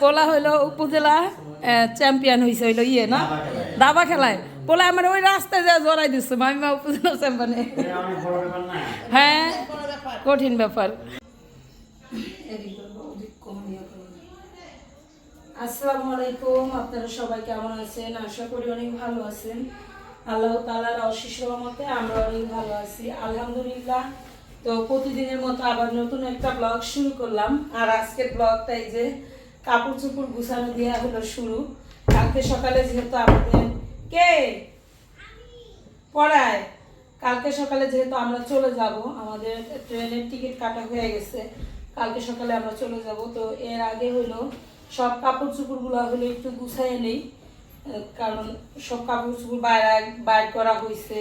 পোলা হইল উপজেলা চ্যাম্পিয়ন হয়েছে হইল ইয়ে না? দাবা খেলায়। পোলা আমার ওই রাস্তায় যা জড়াই দিচ্ছে মামিমা উপজেলা চ্যাম্পিয়নে হ্যাঁ কঠিন ব্যাপার। আসসালামু আলাইকুম আপনারা সবাই কেমন আছেন? আশা করি অনেক ভালো আছেন। আল্লাহ তালার অশেষ রহমতে আমরা অনেক ভালো আছি। আলহামদুলিল্লাহ। তো প্রতিদিনের মতো আবার নতুন একটা ব্লগ শুরু করলাম। আর আজকের ব্লগটা এই যে কাপড় চোপড় গুছানো দেওয়া হলো শুরু। কালকে সকালে যেহেতু আমাদের কে? পড়ায়। কালকে সকালে যেহেতু আমরা চলে যাব, আমাদের ট্রেনের টিকিট কাটা হয়ে গেছে। কালকে সকালে আমরা চলে যাব। তো এর আগে হলো, সব কাপড় চোপড়গুলো হলো একটু গুছাই নেই। কারণ সব কাপড় চোপড় বাইরে বাইর করা হয়েছে,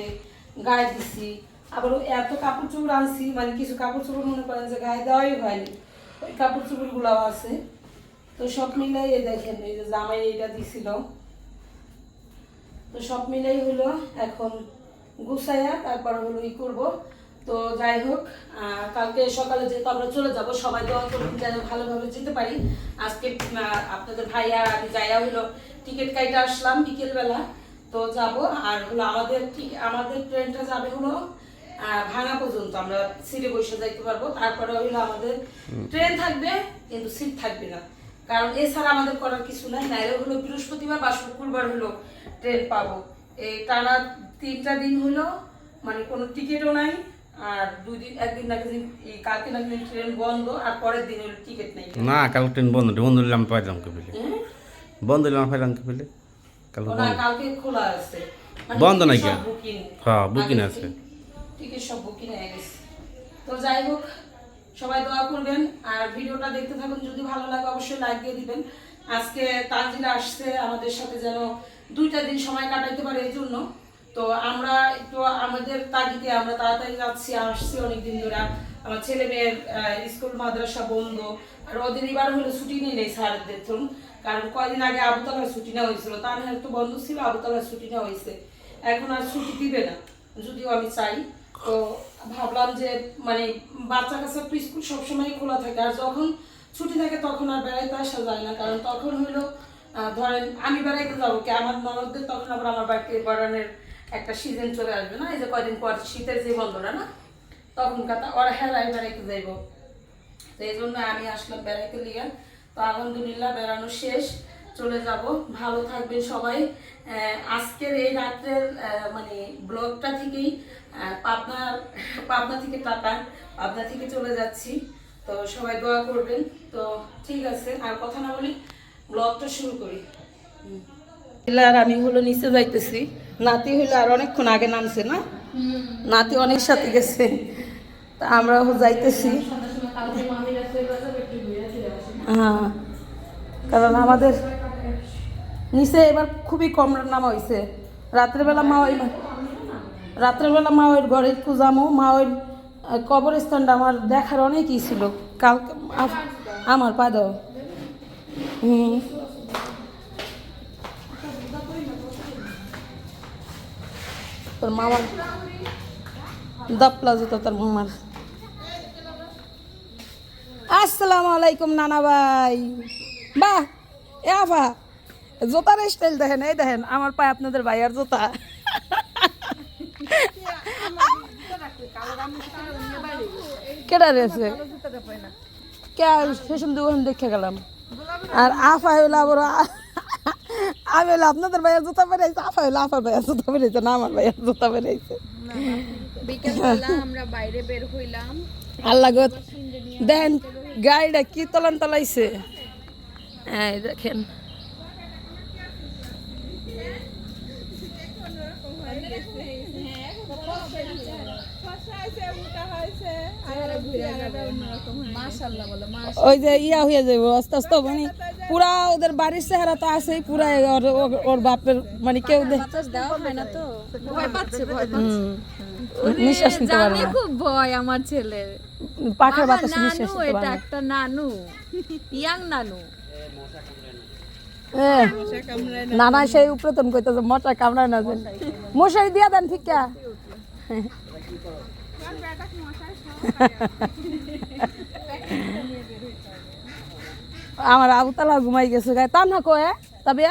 গায়ে দিছি। আবার এত কাপড় চোপড় আনছি মানে কিছু কাপড় চোপড় মনে করেন যে গায়ে দেওয়াই হয়নি। ওই কাপড় চোপড়গুলোও আছে। তো সব মিলাই দেখেন এই যে জামাই এইটা দিছিল। তো সব মিলেই হলো এখন গুছাইয়া তারপর হলো ই করব। তো যাই হোক কালকে সকালে যেহেতু আমরা চলে যাব সবাই দোয়া করুন যেন ভালোভাবে যেতে পারি। আজকে আপনাদের ভাইয়া আমি যাইয়া হলো টিকিট কাইটা আসলাম বিকেলবেলা। তো যাব আর হলো আমাদের টি- আমাদের ট্রেনটা যাবে হলো ভাঙা পর্যন্ত। আমরা সিটে বসে যাইতে পারব। তারপরে হলো আমাদের ট্রেন থাকবে কিন্তু সিট থাকবে না। কারণ এছাড়া আমাদের করার কিছু নাই। নাইলে হলো বৃহস্পতিবার বা শুক্রবার হলো ট্রেন পাবো। এই টানা তিনটা দিন হলো মানে কোনো টিকিটও নাই আর দুই দিন একদিন না একদিন এই কালকে না একদিন ট্রেন বন্ধ আর পরের দিন হলো টিকিট নেই। না কাল ট্রেন বন্ধ বন্ধ দিলাম পাইলাম কে পেলে? হুম? বন্ধ দিলাম পাইলাম কে বন্ধ। কালকে খোলা আছে। মানে বন্ধ নাকি? হ্যাঁ, আগে আছে। টিকিট সব বুকিং হয়ে গেছে। তো যাই হোক সবাই দোয়া করবেন। আর ভিডিওটা দেখতে থাকুন। যদি ভালো লাগে, অবশ্যই লাইক দিয়ে দিবেন। আজকে তানজিলা আসছে আমাদের সাথে যেন দুইটা দিন সময় কাটাইতে পারে এই জন্য। তো আমরা একটু আমাদের তাগিদে আমরা তাড়াতাড়ি যাচ্ছি, আসছি অনেকদিন ধরে। আমার ছেলে মেয়ের স্কুল, মাদ্রাসা বন্ধ। আর ওদের এবার হলো ছুটি নিয়ে নেই স্যারদের ধরুন কারণ কয়দিন আগে আবুতলার ছুটি নেওয়া হয়েছিল। তার একটু বন্ধ ছিল, আবুতলার ছুটি নেওয়া হয়েছে। এখন আর ছুটি দিবে না। যদিও আমি চাই। তো ভাবলাম যে মানে বাচ্চা কাচ্চা তো স্কুল সবসময় খোলা থাকে, আর যখন ছুটি থাকে তখন আর বেড়াইতে আসা যায় না, কারণ তখন হইল ধরেন আমি বেড়াইতে যাব কি, আমার ননদদের তখন আবার আমার বাড়িতে বেড়ানোর একটা সিজন চলে আসবে না, এই যে কয়দিন পর শীতের যে বন্ধটা না তখন কথা ওরা হেরাই বেড়াইতে যাইব। তো এই জন্য আমি আসলাম বেড়াইতে লিগে তো আলহামদুলিল্লাহ বেড়ানো শেষ। চলে যাব। ভালো থাকবেন সবাই। আজকের এই রাত্রের মানে ব্লগটা থেকেই পাবনা পাবনা থেকে টাটা। পাবনা থেকে চলে যাচ্ছি। তো সবাই দোয়া করবেন। তো ঠিক আছে আর কথা না বলি ব্লগটা শুরু করি। আর আমি হলো নিচে যাইতেছি। নাতি হইল আর অনেকক্ষণ আগে নামছে না? নাতি অনেক সাথে গেছে। তা আমরাও যাইতেছি। হ্যাঁ। কারণ আমাদের নিচে এবার খুবই কম নামা হয়েছে রাত্রেবেলা মা ওই রাত্রেবেলা মা ওই ঘরে যাব মা ওই কবরস্থানটা আমার দেখার অনেকই ছিল। কালকে আমার পা হুম। তোর মামার দপলা জুতো তোর মামার। আসসালামু আলাইকুম, নানা ভাই। বাহ, এ আফা। জোতার স্টাইল দেখেন, এই দেখেন, আমার পায়ে আপনাদের ভাইয়ার জোতা। দেখে গেলাম। আর আপনাদের জুতা আফা না আমার ভাইয়ার জুতা আমরা বাইরে বের হইলাম দেখেন গাড়িটা কি তলান তলাইছে? এই দেখেন মাশাআল্লাহ বলো মা ওই যে ইয়া হয়ে যাবে আস্তে আস্তে মানে পুরা ওদের বাড়ির চেহারা তো আছেই পুরা ওর বাপের মানে কেউ নিঃশ্বাস নিতে পারে না। খুব ভয় আমার ছেলের পাখার বাবা, বাতাসে নিঃশ্বাস নানু নিতে পারে একটা নানু। ইয়াং নানু। এ, না না সেই উপরে তো কইতেছে মশা কামড়ায় না মশারি দিয়া দেন ঠিক আমার আবুতালা ঘুমাই গেছে গায়ে। তা না কয়ে তবে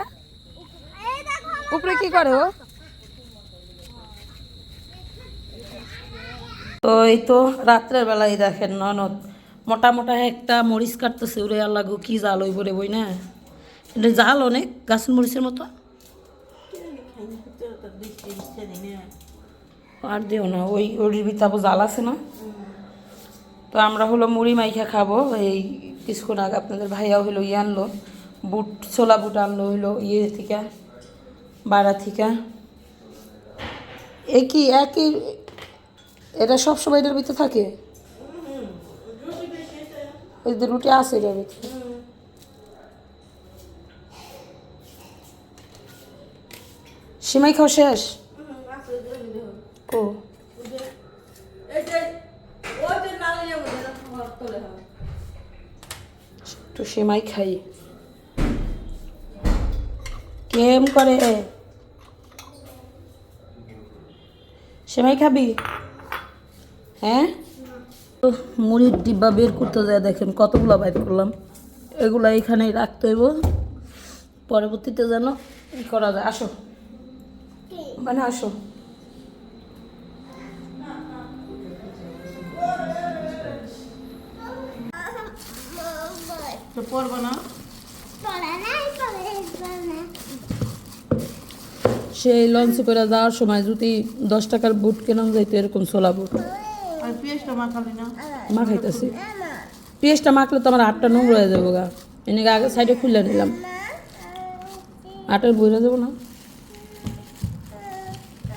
উপরে কি করে? ও তো এই তো রাত্রের বেলায় দেখেন ননদ। মোটা মোটা একটা মরিচ কাটতেছে, ওরে আল্লাহ কি জাল ওই বলে বই না জাল অনেক গাছের মরিচের মতো। আর দিও না, ওই ওর ভিতরে জাল আছে না? তো আমরা হলো মুড়ি মাইখা খাব, এই কিছুক্ষণ আগে আপনাদের ভাইয়াও হলো ইয়ে আনলো, বুট, ছোলা বুট আনলো হইল ইয়ে থেকে, বাড়া থেকে। একই একই, এটা সব সময় এটার ভিতরে থাকে? রুটি আছে এটার ভিতরে? সিমাই খাও শেষ? ও একটু সেমাই খাই। কেম করে? সেমাই খাবি? হ্যাঁ? মুড়ির ডিব্বা বের করতে যায় দেখেন, কতগুলো বাইর করলাম। এগুলো এখানেই রাখতে হইব। পরবর্তীতে যেন করা যায়। আসো। মানে আসো। তো পড়ব না? সেই লঞ্চে করে যাওয়ার সময় যদি দশ টাকার বুট কেনাম যাইতো এরকম ছোলা বুট। মা খাইতেছি পেঁয়াজটা মাখলে তো আমার আটটা নোংরা হয়ে যাব গা। এনে আগে সাইডে খুলে নিলাম। আটার বইরা যাব না?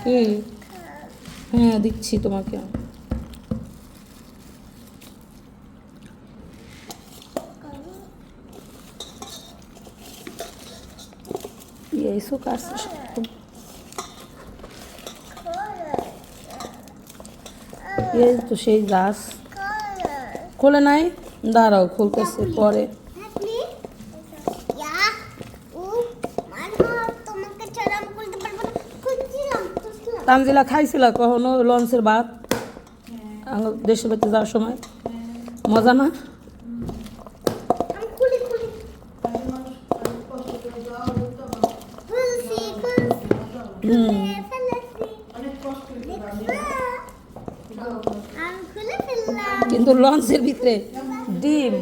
কি হ্যাঁ দিচ্ছি তোমাকে। এই সো কাটছে সব। এই তো সেই গাছ খোলে নাই দাঁড়াও খুলতেছে পরে তানজিলা খাইছিল কখনো লঞ্চের ভাত দেশের বাড়িতে যাওয়ার সময় মজা না আমি খুলি খুলি খুলছি খুলছি হুম ফেলেছি আমি খুলে ফেললাম কিন্তু লঞ্চের ভিতরে ডিম।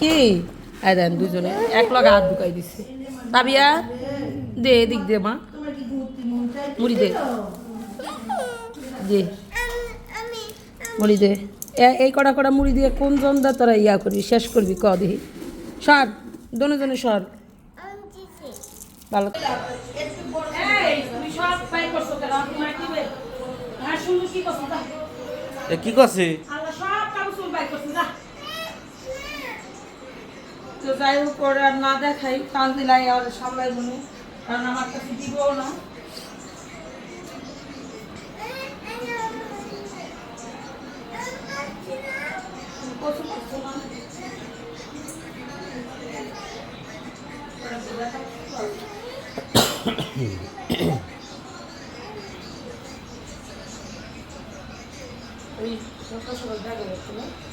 কি? দেন দুজনে, এক লগে হাত ঢুকাই দিছে। তাবিয়া, দে এদিক দে মা। মুড়ি দে। দে। মুড়ি দে। এই কটা কটা মুড়ি দিয়ে কোন জন্দা তোরা ইয়া করবি, শেষ করবি, ক দেখি। সর দনে দনে সর। ভালো। কি করছে? তো যাই হোক আর না দেখাই কান দিলাই আর সামলাই মনে কারণ আমার কাছে দিবও না।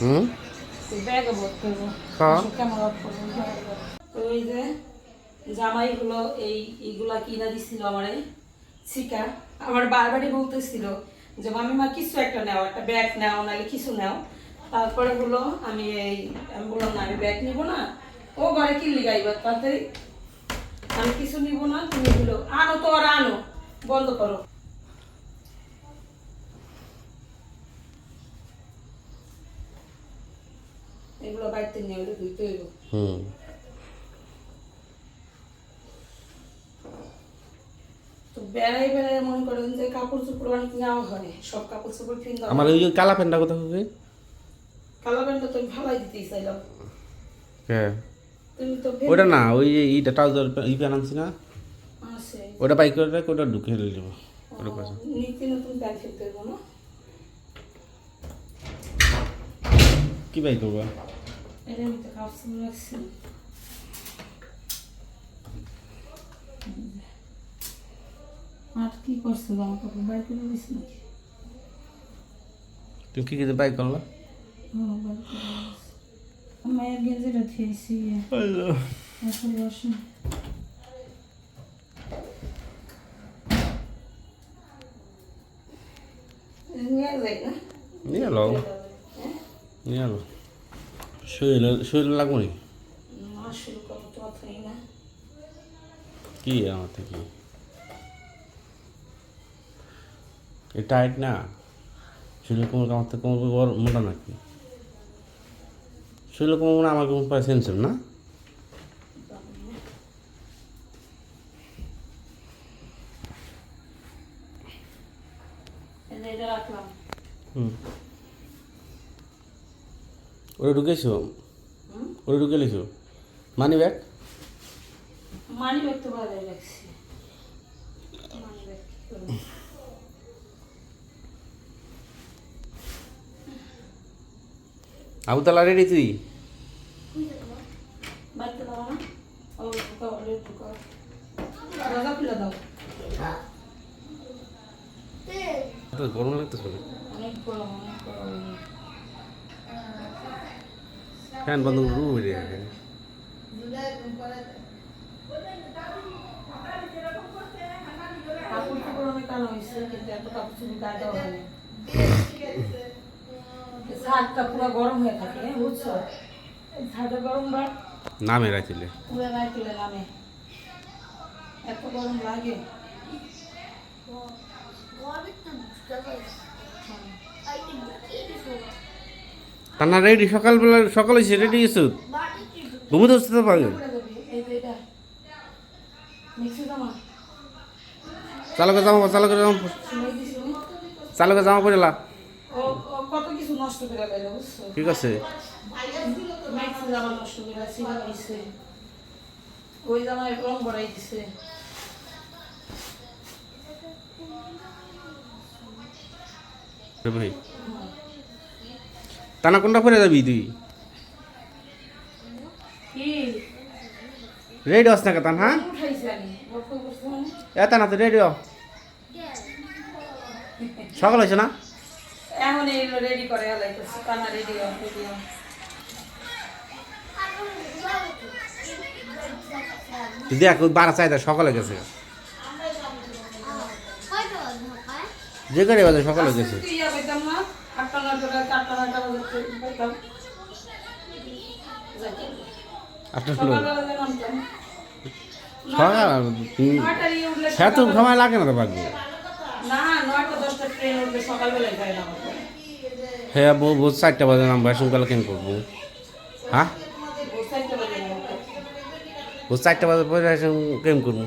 হুম? ওই হ্যাঁ। যে জামাই হলো এই এইগুলা কিনা দিছিল আমারে শিকা আমার বারবারই বলতেছিল যে মামিমা কিছু একটা নাও একটা ব্যাগ নাও নাহলে কিছু নাও। তারপরে হলো আমি এই আমি বললাম না আমি ব্যাগ নিব না। ও ঘরে কিনলি গাইবার তাড়াতাড়ি। আমি কিছু নিব না তুমি হলো আনো তো আর আনো। বন্ধ করো। এগুলো বাড়িতে নিয়ে হলে ধুইতে হইব। হুম। তো বেড়াই বেড়াই মনে করেন যে কাপড় চোপড় অনেক নেওয়া হয় সব কাপড় চোপড় কিনতে আমার ওই যে কালা প্যান্টটা কোথাও হবে? কালো প্যান্টটা তো ভালাই দিতেই চাইলাম। হ্যাঁ ওটা না ওই যে এইটা ট্রাউজার ই প্যান্ট আনছি না? ওটা বাইক করে রাখ, ওটা ঢুকে দেবো। ওটা পাশে নিত্য নতুন প্যান্ট ফেলতে হইব না? কি বাইক করব? এটা আমি তো কাপড় রাখছি আর কি করছ জামা কাপড় বাইর করে দিস নাকি তুমি কি কিছু বাই করল মায়ের গেঞ্জিটা থিয়েছি এখন বসুন নিয়ে যাই না নিয়ে শরীরে শরীরে লাগবো নি মা শুরু করো তো অতই না। কি আমার থেকে? এ টাইট না? শরীরে কোমর আমার থেকে কোমর বড় মোটা নাকি? শরীরে কোমর হয় আমার কোমর সেন্সিভ না? হুম। ওরে ঢুকেছো? ওরে ঢুকে মানি ব্যাগ? মানি ব্যাগ তো রাখছি। মানি ব্যাগ রেডি তুই বাড়িতে দাও না ও ঢুকাও রে ঢুকাও দরজা খুলে দাও তো গরম লাগতেছে অনেক গরম অনেক গরম ফ্যান বন্ধ করে রুম হয়ে যায় কাপড় টাপড় অনেক কালো হয়েছে কিন্তু এত কাপড় হয়নি শাকটা পুরো গরম হয়ে থাকে হ্যাঁ, বুঝছ শাকটা গরম বা নামে রাখিলে পুরো তুলে নামে এত গরম লাগে। তা না রেডি সকালবেলা সকাল হয়েছে রেডি গেছো ঘুমোতে বসতে তো পারবে করে দেবে, এই যে এটা মিক্সি জামা চালকে জামা চালকে জামা গেল বুঝছ ঠিক আছে। ভাই। টানা কোনটা পরে যাবি তুই? রেডি আস না কেতান হ্যাঁ এত না। তো রেডি সকাল হয়েছে না? এখন রেডি করে রেডি দেখ বারা চাই সকালে গেছে। যে করে বাজে সকালে গেছে। তুই পেতাম না আটটা নয়টা চারটা নয়টা বাজে পেতাম হ্যাঁ তো সময় লাগে না তো হ্যাঁ বউ বউ চারটা বাজে নামবো সকালে কেন করব? হ্যাঁ। ও চারটা বাজে পরে কেম করব?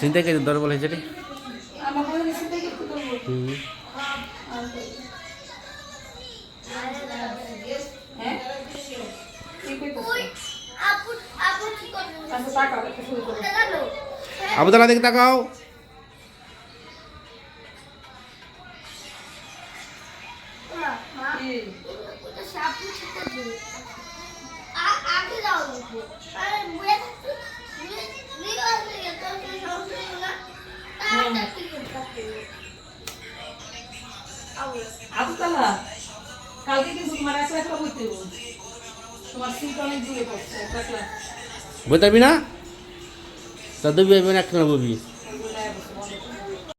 চিন্তা করে দর বলে রে। আমার কোনো কিছু থেকে একটু করব হুম। হ্যাঁ কি কইতেছ আপু আপু কি করবে আচ্ছা টাকা দেখে শুরু করো জানো আবু তালা দিকে তাকাও মা মা কি ওটা সাপু কি করবে আ- আগে যাও দেখো আরে বুড়ে থাকতো নিয়ে আসলে এত সমস্যা হলো না তাড়াতাড়ি কি করতে আবুতালা কালকে কিন্তু তোমার একলা একলা বইতে। তোমার সিটটা অনেক দূরে পড়ছে একলা বই পারবি না তা দুবি একখানে বলবি